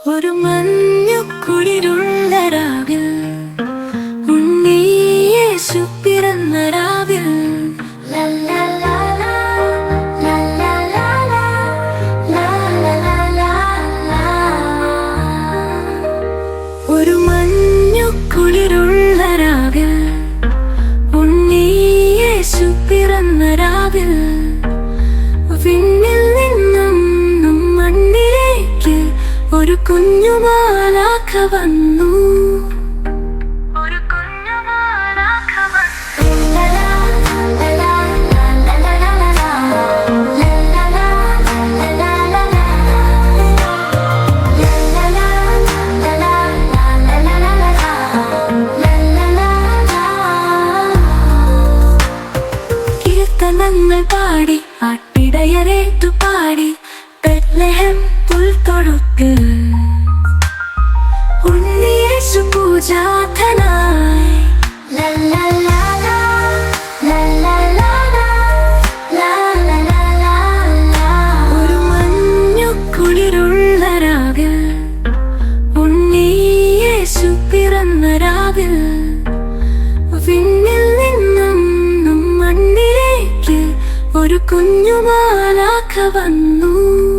ഒരു മഞ്ഞു കുളിരുള്ള രാവിൽ ഉണ്ണിയേശു പിറന്ന രാവിൽ ഒരു കുഞ്ഞുമാലാക്ക വന്നു. ഒരു കുഞ്ഞുമാലാഖ കീർത്തനങ്ങൾ പാടി ആട്ടിടയരേറ്റു പൂജാതനായി. ഒരു മഞ്ഞു കുളിരുള്ള പിറന്ന ഒരു കുഞ്ഞുമാലാഖ വന്നു